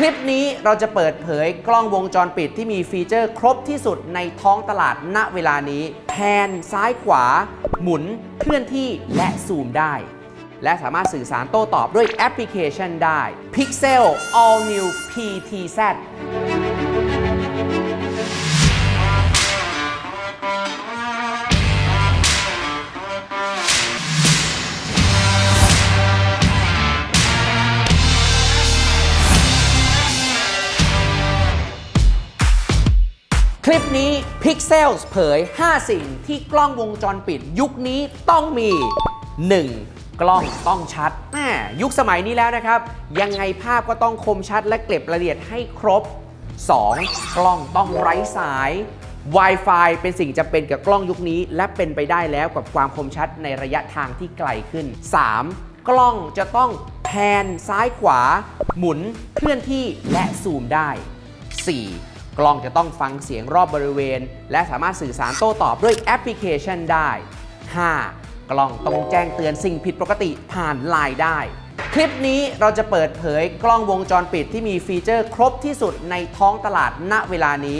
คลิปนี้เราจะเปิดเผยกล้องวงจรปิดที่มีฟีเจอร์ครบที่สุดในท้องตลาดณเวลานี้ แพนซ้ายขวา หมุน เคลื่อนที่และซูมได้ และสามารถสื่อสารโต้ตอบด้วยแอปพลิเคชันได้ Pixel All New PTZ คลิปนี้ Pixels เผย 5 สิ่งที่กล้องวงจรปิด ยุคนี้ต้องมี 1. กล้องต้องชัดแมยุคสมัยนี้แล้วนะครับ ยังไงภาพก็ต้องคมชัดและเก็บรายละเอียดให้ครบ 2. กล้องต้องไร้สาย Wi-Fi เป็นสิ่งจำเป็นกับกล้องยุคนี้ และเป็นไปได้แล้วกับความคมชัดในระยะทางที่ไกลขึ้น 3. กล้องจะต้องแพนซ้ายขวา หมุนเคลื่อนที่และซูมได้ 4. กล้องจะต้องฟังเสียงรอบบริเวณ และสามารถสื่อสารโต้ตอบด้วยแอปพลิเคชันได้ 5. กล้องต้องแจ้งเตือนสิ่งผิดปกติผ่านไลน์ได้ คลิปนี้เราจะเปิดเผยกล้องวงจรปิดที่มีฟีเจอร์ครบที่สุดในท้องตลาดณเวลานี้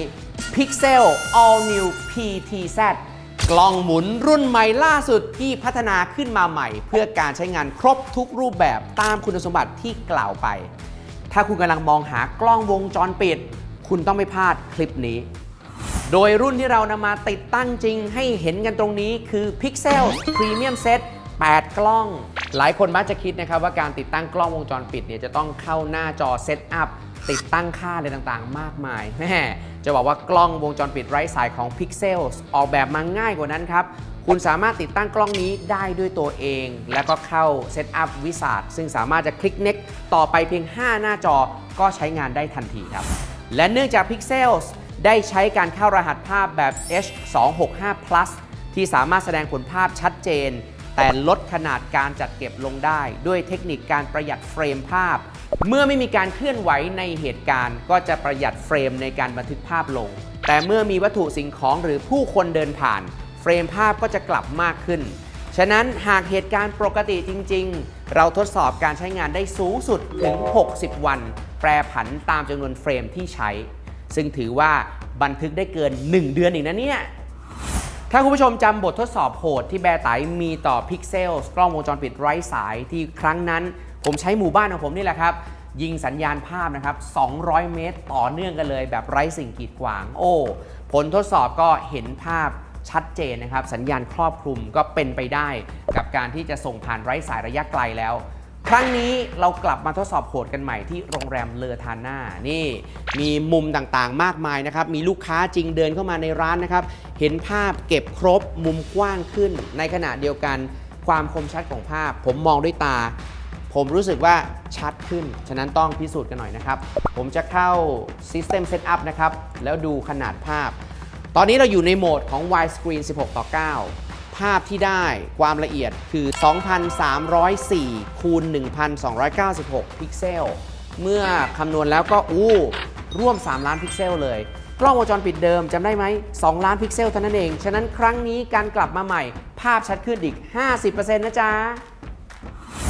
Pixel All New PTZ กล้องหมุนรุ่นใหม่ล่าสุดที่พัฒนาขึ้นมาใหม่ เพื่อการใช้งานครบทุกรูปแบบตามคุณสมบัติที่กล่าวไป ถ้าคุณกำลังมองหากล้องวงจรปิด คุณต้องไม่พลาดคลิปนี้ โดยรุ่นที่เรานำมาติดตั้งจริงให้เห็นกันตรงนี้คือ Pixel Premium Set 8 กล้อง หลายคนมักจะคิดนะครับว่าการติดตั้งกล้องวงจรปิดเนี่ยจะต้องเข้าหน้าจอเซตอัพติดตั้งค่าอะไรต่างๆ มากมายแม่จะบอกว่ากล้องวงจรปิดไร้สายของ Pixel ออกแบบมาง่ายกว่านั้นครับ คุณสามารถติดตั้งกล้องนี้ได้ด้วยตัวเอง แล้วก็เข้าเซตอัพวิส a ดซึ่งสามารถจะคลิก Next ต่อไปเพียง 5 หน้าจอก็ใช้งานได้ทันทีครับ และเนื่องจาก Pixels ได้ใช้การเข้ารหัสภาพแบบ H265 Plus ที่สามารถแสดงผลภาพชัดเจน แต่ลดขนาดการจัดเก็บลงได้ ด้วยเทคนิคการประหยัดเฟรมภาพ เมื่อไม่มีการเคลื่อนไหวในเหตุการณ์ ก็จะประหยัดเฟรมในการบันทึกภาพลง แต่เมื่อมีวัตถุสิ่งของหรือผู้คนเดินผ่าน เฟรมภาพก็จะกลับมากขึ้น ฉะนั้นหากเหตุการณ์ปกติจริง ๆ เราทดสอบการใช้งานได้สูงสุดถึง 60 วัน แปรผันตามจำนวนเฟรมที่ใช้ ซึ่งถือว่าบันทึกได้เกิน 1 เดือนอีกนะเนี่ย ถ้าคุณผู้ชมจำบททดสอบโหดที่แบร์ไตมีต่อ Pixel กล้องวงจรปิดไร้สายที่ครั้งนั้น ผมใช้หมู่บ้านของผมนี่แหละครับ ยิงสัญญาณภาพนะครับ 200 เมตร ต่อเนื่องกันเลยแบบไร้สิ่งกีดขวาง โอ้ ผลทดสอบก็เห็นภาพ ชัดเจนนะครับ สัญญาณครอบคลุมก็เป็นไปได้ กับการที่จะส่งผ่านไร้สายระยะไกลแล้ว ครั้งนี้เรากลับมาทดสอบโหดกันใหม่ที่โรงแรมเลอทาน่านี่ มีมุมต่างๆมากมายนะครับ มีลูกค้าจริงเดินเข้ามาในร้านนะครับ เห็นภาพเก็บครบมุมกว้างขึ้น ในขณะเดียวกันความคมชัดของภาพ ผมมองด้วยตา ผมรู้สึกว่าชัดขึ้น ฉะนั้นต้องพิสูจน์กันหน่อยนะครับ ผมจะเข้า System Setup นะครับ แล้วดูขนาดภาพ ตอนนี้เราอยู่ในโหมดของ widescreen 16 ต่อ 9 ภาพที่ได้ความละเอียดคือ 2,304 คูณ 1,296 พิกเซล เมื่อคำนวณแล้วก็อู้ร่วม 3 ล้านพิกเซลเลย กล้องวงจรปิดเดิมจำได้ไหม 2 ล้านพิกเซลเท่านั้นเอง ฉะนั้นครั้งนี้การกลับมาใหม่ ภาพชัดขึ้นอีก 50%นะจ๊ะ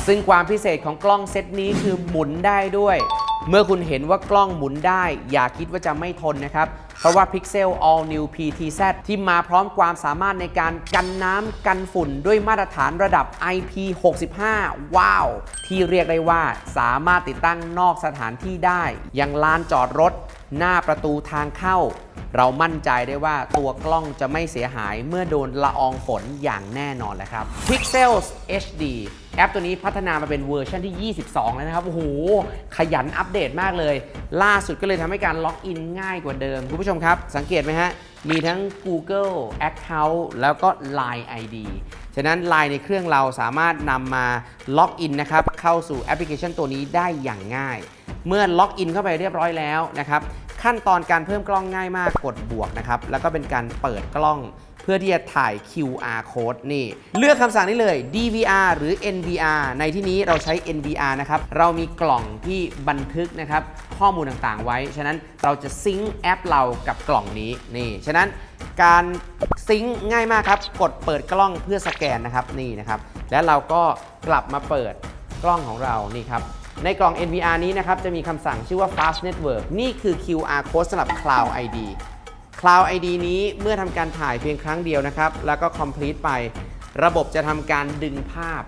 ซึ่งความพิเศษของกล้องเซตนี้คือหมุนได้ด้วย เมื่อคุณเห็นว่ากล้องหมุนได้ อย่าคิดว่าจะไม่ทนนะครับ เพราะว่า Pixel All New PTZ ที่มาพร้อมความสามารถในการกันน้ำกันฝุ่นด้วยมาตรฐานระดับ IP65 ว้าว ที่เรียกได้ว่าสามารถติดตั้งนอกสถานที่ได้ อย่างลานจอดรถ หน้าประตูทางเข้า เรามั่นใจได้ว่าตัวกล้องจะไม่เสียหายเมื่อโดนละอองฝนอย่างแน่นอนแหละครับ Pixels HD แอปตัวนี้พัฒนามาเป็นเวอร์ชันที่ 22 แล้วนะครับ โอ้โห ขยันอัปเดตมากเลย ล่าสุดก็เลยทำให้การล็อกอินง่ายกว่าเดิม คุณผู้ชมครับ สังเกตไหมฮะ มีทั้ง Google Account แล้วก็ Line ID ฉะนั้น Line ในเครื่องเราสามารถนำมาล็อกอินนะครับ เข้าสู่แอปพลิเคชันตัวนี้ได้อย่างง่าย เมื่อล็อกอินเข้าไปเรียบร้อยแล้วนะครับ ขั้นตอนการเพิ่มกล้องง่ายมากกดบวกนะครับ แล้วก็เป็นการเปิดกล้องเพื่อที่จะถ่าย QR code นี่ เลือกคำสั่งนี้เลย DVR หรือ NVR ในที่นี้เราใช้ NVR นะครับ เรามีกล่องที่บันทึกนะครับ ข้อมูลต่างๆไว้ ฉะนั้นเราจะซิงค์แอปเรากับกล่องนี้นี่ ฉะนั้นการซิงค์ง่ายมากครับ กดเปิดกล้องเพื่อสแกนนะครับนี่นะครับ แล้วเราก็กลับมาเปิดกล้องของเรานี่ครับ ในกล่อง NVR นี้นะครับ จะมีคำสั่งชื่อว่า Fast Network นี่คือ QR code สำหรับ Cloud ID Cloud ID นี้เมื่อทำการถ่ายเพียงครั้งเดียวนะครับ แล้วก็ complete ไประบบจะทำการดึงภาพ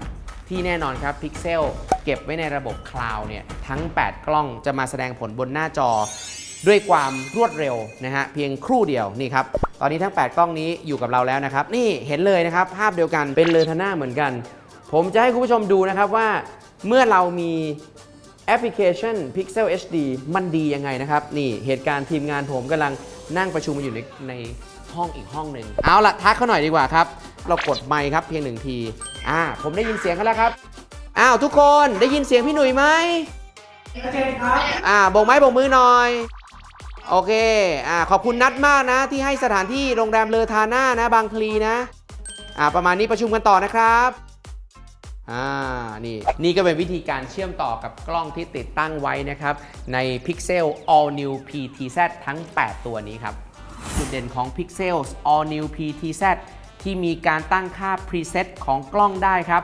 ที่แน่นอนครับ Pixel เก็บไว้ในระบบ Cloud เนี่ยทั้ง 8 กล้องจะมาแสดงผลบนหน้าจอ ด้วยความรวดเร็วนะฮะเพียงครู่เดียวนี่ครับตอนนี้ทั้ง 8 กล้องนี้อยู่กับเราแล้วนะครับ นี่เห็นเลยนะครับ ภาพเดียวกันเป็นเลอทาน่าเหมือนกัน ผมจะให้คุณผู้ชมดูนะครับว่า เมื่อเรามีแอปพลิเคชัน Pixel HD มันดียังไงนะครับ นี่เหตุการณ์ทีมงานผมกำลังนั่งประชุมกันอยู่ในในห้องอีกห้องหนึ่งเอาละทักเขาหน่อยดีกว่าครับ เรากดไมค์ครับเพียงหนึ่งทีอ่าผมได้ยินเสียงเขาแล้วครับอ้าวทุกคนได้ยินเสียงพี่หนุ่ยไหมอ่าโบกไม้โบกมือหน่อย โอเคอ่าขอบคุณนัดมากนะ ที่ให้สถานที่โรงแรมเลอทาน่านะ บางพลีนะอ่าประมาณนี้ประชุมกันต่อนะครับ อ่านี่นี่ก็เป็นวิธีการเชื่อมต่อกับกล้องที่ติดตั้งไว้นะครับ ใน Pixel All New PTZ ทั้ง 8 ตัวนี้ครับ จุดเด่นของ Pixel All New PTZ ที่มีการตั้งค่า preset ของกล้องได้ครับ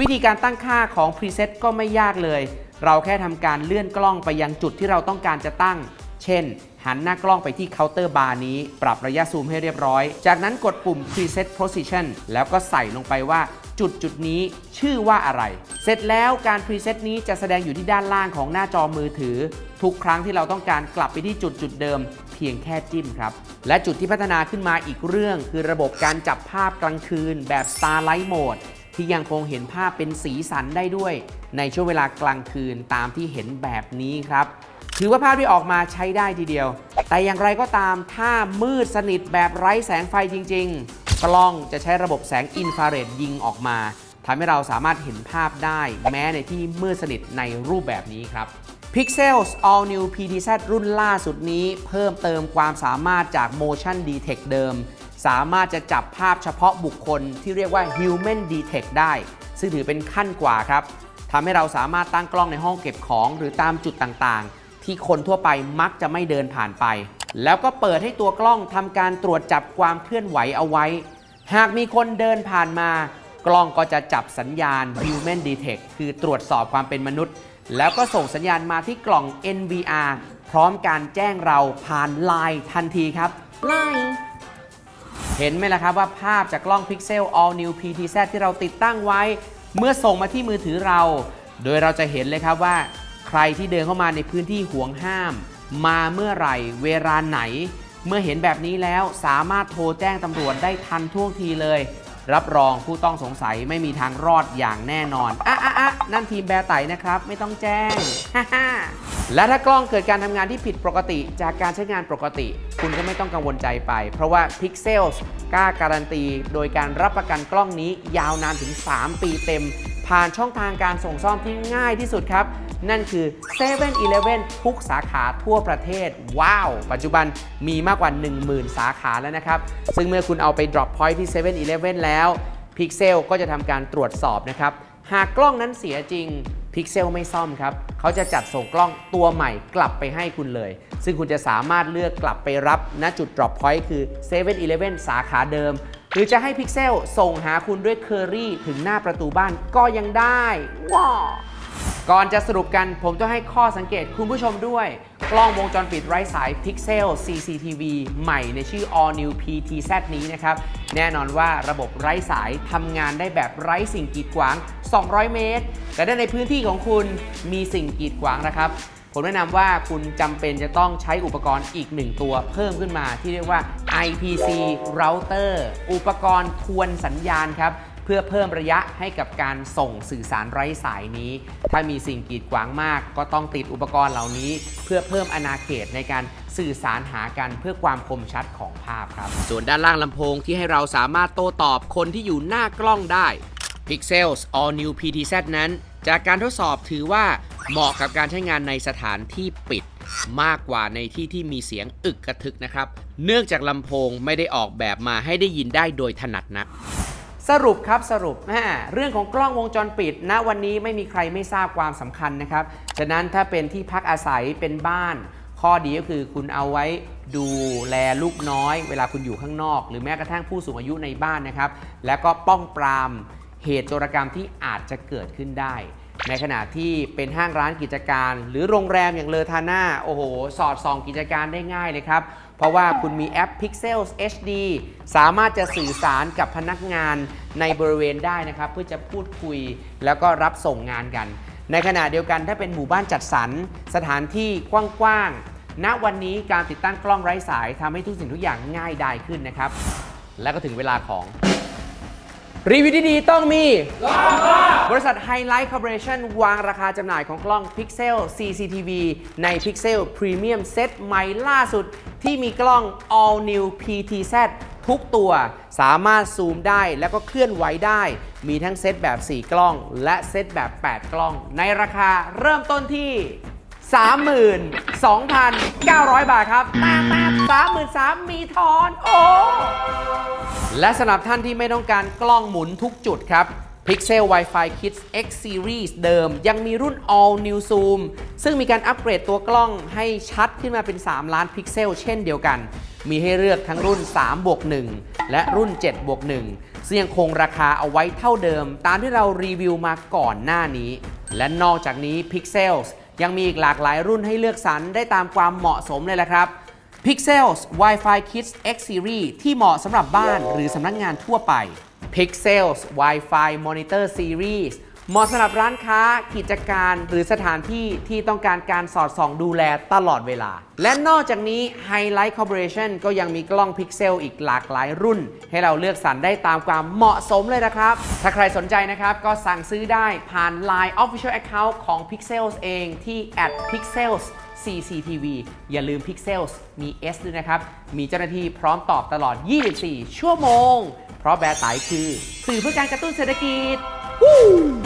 วิธีการตั้งค่าของ preset ก็ไม่ยากเลย เราแค่ทำการเลื่อนกล้องไปยังจุดที่เราต้องการจะตั้ง เช่น หันหน้ากล้องไปที่เคาน์เตอร์บาร์นี้ ปรับระยะซูมให้เรียบร้อย จากนั้นกดปุ่ม preset position แล้วก็ใส่ลงไปว่า จุดจุดนี้ชื่อว่าอะไร เสร็จแล้วการ preset นี้จะแสดงอยู่ที่ด้านล่างของหน้าจอมือถือ ทุกครั้งที่เราต้องการกลับไปที่จุดจุดเดิม เพียงแค่จิ้มครับ และจุดที่พัฒนาขึ้นมาอีกเรื่อง คือระบบการจับภาพกลางคืน แบบ Starlight Mode ที่ยังคงเห็นภาพเป็นสีสันได้ด้วย ในช่วงเวลากลางคืนตามที่เห็นแบบนี้ครับ ถือว่าภาพที่ออกมาใช้ได้ทีเดียว แต่อย่างไรก็ตามถ้ามืดสนิทแบบไร้แสงไฟจริง ๆ กล้องจะใช้ระบบแสงอินฟราเรดยิงออกมาทำให้เราสามารถเห็นภาพได้แม้ในที่มืดสนิทในรูปแบบนี้ครับ Pixels All New PTZ รุ่นล่าสุดนี้เพิ่มเติมความสามารถจาก Motion Detect เดิม สามารถจะจับภาพเฉพาะบุคคลที่เรียกว่า Human Detect ได้ ซึ่งถือเป็นขั้นกว่าครับทำให้เราสามารถตั้งกล้องในห้องเก็บของ หรือตามจุดต่างๆ ที่คนทั่วไปมักจะไม่เดินผ่านไป แล้วก็เปิดให้ตัวกล้องทำการตรวจจับความเคลื่อนไหวเอาไว้ หากมีคนเดินผ่านมา กล้องก็จะจับสัญญาณ Human Detect คือตรวจสอบความเป็นมนุษย์ แล้วก็ส่งสัญญาณมาที่กล่อง NVR พร้อมการแจ้งเราผ่าน Line ทันทีครับ Line เห็นไหมล่ะครับว่าภาพจากกล้อง Pixel All New PTZ ที่เราติดตั้งไว้ เมื่อส่งมาที่มือถือเรา โดยเราจะเห็นเลยครับว่า ใครที่เดินเข้ามาในพื้นที่ห่วงห้าม มาเมื่อไหร่ เวลาไหน เมื่อเห็นแบบนี้แล้วสามารถโทรแจ้งตำรวจได้ทันท่วงทีเลย รับรองผู้ต้องสงสัยไม่มีทางรอดอย่างแน่นอนอะอะอะนั่นทีมแบร์ไตนะครับ ไม่ต้องแจ้งและถ้ากล้องเกิดการทำงานที่ผิดปกติจากการใช้งานปกติ คุณก็ไม่ต้องกังวลใจไป เพราะว่า Pixels กล้าการันตี โดยการรับประกันกล้องนี้ยาวนานถึง 3 ปีเต็ม ผ่านช่องทางการส่งซ่อมที่ง่ายที่สุดครับ นั่นคือ7 e เ e ่ e อทุกสาขาทั่วประเทศ ว้าว ปัจจุบันมีมากกว่า 10,000 สาขาแล้วนะครับ ซึ่งเมื่อคุณเอาไป drop point ที่7 e เ e ่ e แล้ว Pixel ก็จะทำการตรวจสอบนะครับ หากกล้องนั้นเสียจริง Pixel ไม่ซ่อมครับ เขาจะจัดส่งกล้องตัวใหม่กลับไปให้คุณเลย ซึ่งคุณจะสามารถเลือกกลับไปรับณจุด drop point คือ7 e เ e ่ e สาขาเดิม หรือจะให้ Pixel ส่งหาคุณด้วยเคอรี่ถึงหน้าประตูบ้านก็ยังได้ ว้าว ก่อนจะสรุปกันผมต้องให้ข้อสังเกตคุณผู้ชมด้วย กล้องวงจรปิดไร้สาย Pixel CCTV ใหม่ในชื่อ All New PTZ นี้นะครับ แน่นอนว่าระบบไร้สายทำงานได้แบบไร้สิ่งกีดขวาง 200 เมตร แต่ถ้าในพื้นที่ของคุณมีสิ่งกีดขวางนะครับ ผมแนะนำว่าคุณจำเป็นจะต้องใช้อุปกรณ์อีกหนึ่งตัวเพิ่มขึ้นมาที่เรียกว่า IPC router อุปกรณ์ทวนสัญญาณครับ เพื่อเพิ่มระยะให้กับการส่งสื่อสารไร้สายนี้ ถ้ามีสิ่งกีดขวางมาก ก็ต้องติดอุปกรณ์เหล่านี้ เพื่อเพิ่มอาณาเขตในการสื่อสารหากันเพื่อความคมชัดของภาพครับ ส่วนด้านล่างลำโพงที่ให้เราสามารถโต้ตอบคนที่อยู่หน้ากล้องได้ Pixels All New PTZ นั้น จากการทดสอบถือว่าเหมาะกับการใช้งานในสถานที่ปิด มากกว่าในที่ที่มีเสียงอึกกระทึกนะครับ เนื่องจากลำโพงไม่ได้ออกแบบมาให้ได้ยินได้โดยถนัดนัก สรุปครับสรุปเรื่องของกล้องวงจรปิดณวันนี้ไม่มีใครไม่ทราบความสำคัญนะครับฉะนั้นถ้าเป็นที่พักอาศัยเป็นบ้าน ข้อดีก็คือคุณเอาไว้ดูแลลูกน้อย เวลาคุณอยู่ข้างนอก หรือแม้กระทั่งผู้สูงอายุในบ้านนะครับ แล้วก็ป้องปรามเหตุโจรกรรมที่อาจจะเกิดขึ้นได้ ในขณะที่เป็นห้างร้านกิจการ หรือโรงแรมอย่างเลอทาน่าโอ้โห สอดส่องกิจการได้ง่ายเลยครับ เพราะว่าคุณมีแอป Pixels HD สามารถจะสื่อสารกับพนักงานในบริเวณได้นะครับ เพื่อจะพูดคุยแล้วก็รับส่งงานกัน ในขณะเดียวกันถ้าเป็นหมู่บ้านจัดสรรสถานที่กว้างๆณวันนี้การติดตั้งกล้องไร้สายทำให้ทุกสิ่งทุกอย่างง่ายดายขึ้นนะครับ และก็ถึงเวลาของ รีวิวดีๆต้องมี บริษัท Highlight Corporation วางราคาจำหน่ายของกล้อง Pixel CCTV ใน Pixel Premium Set ใหม่ล่าสุด ที่มีกล้อง All New PTZ ทุกตัวสามารถซูมได้แล้วก็เคลื่อนไหวได้ มีทั้งเซตแบบ 4 กล้อง และเซตแบบ 8 กล้อง ในราคาเริ่มต้นที่ 32,900 บาทครับแป๊บแป๊บ33,000มีทอน โอ้ และสำหรับท่านที่ไม่ต้องการกล้องหมุนทุกจุดครับ Pixel Wi-Fi Kids X Series เดิม ยังมีรุ่น All New Zoom ซึ่งมีการอัปเกรดตัวกล้องให้ชัดขึ้นมาเป็น 3 ล้านพิกเซลเช่นเดียวกัน มีให้เลือกทั้งรุ่น3บวก1และรุ่น7บวก1ซึ่งยังคงราคาเอาไว้เท่าเดิม ตามที่เรารีวิวมาก่อนหน้านี้ และนอกจากนี้ Pixels ยังมีอีกหลากหลายรุ่นให้เลือกสรรได้ตามความเหมาะสมเลยละครับ Pixels Wi-Fi Kids X Series ที่เหมาะสำหรับบ้านหรือสำนักงานทั่วไป Pixels Wi-Fi Monitor Series เหมาะสำหรับร้านค้ากิจการหรือสถานที่ที่ต้องการการสอดส่องดูแลตลอดเวลา และนอกจากนี้ Highlight Corporation ก็ยังมีกล้อง Pixel อีกหลากหลายรุ่น ให้เราเลือกสรรได้ตามความเหมาะสมเลยนะครับ ถ้าใครสนใจนะครับ ก็สั่งซื้อได้ผ่าน Line Official Account ของ Pixels เองที่ @pixels CCTV อย่าลืม Pixels มี S ด้วยนะครับ มีเจ้าหน้าที่พร้อมตอบตลอด 24 ชั่วโมง เพราะแบร์ไตคือ สื่อเพื่อการกระตุ้นเศรษฐกิจ Woo!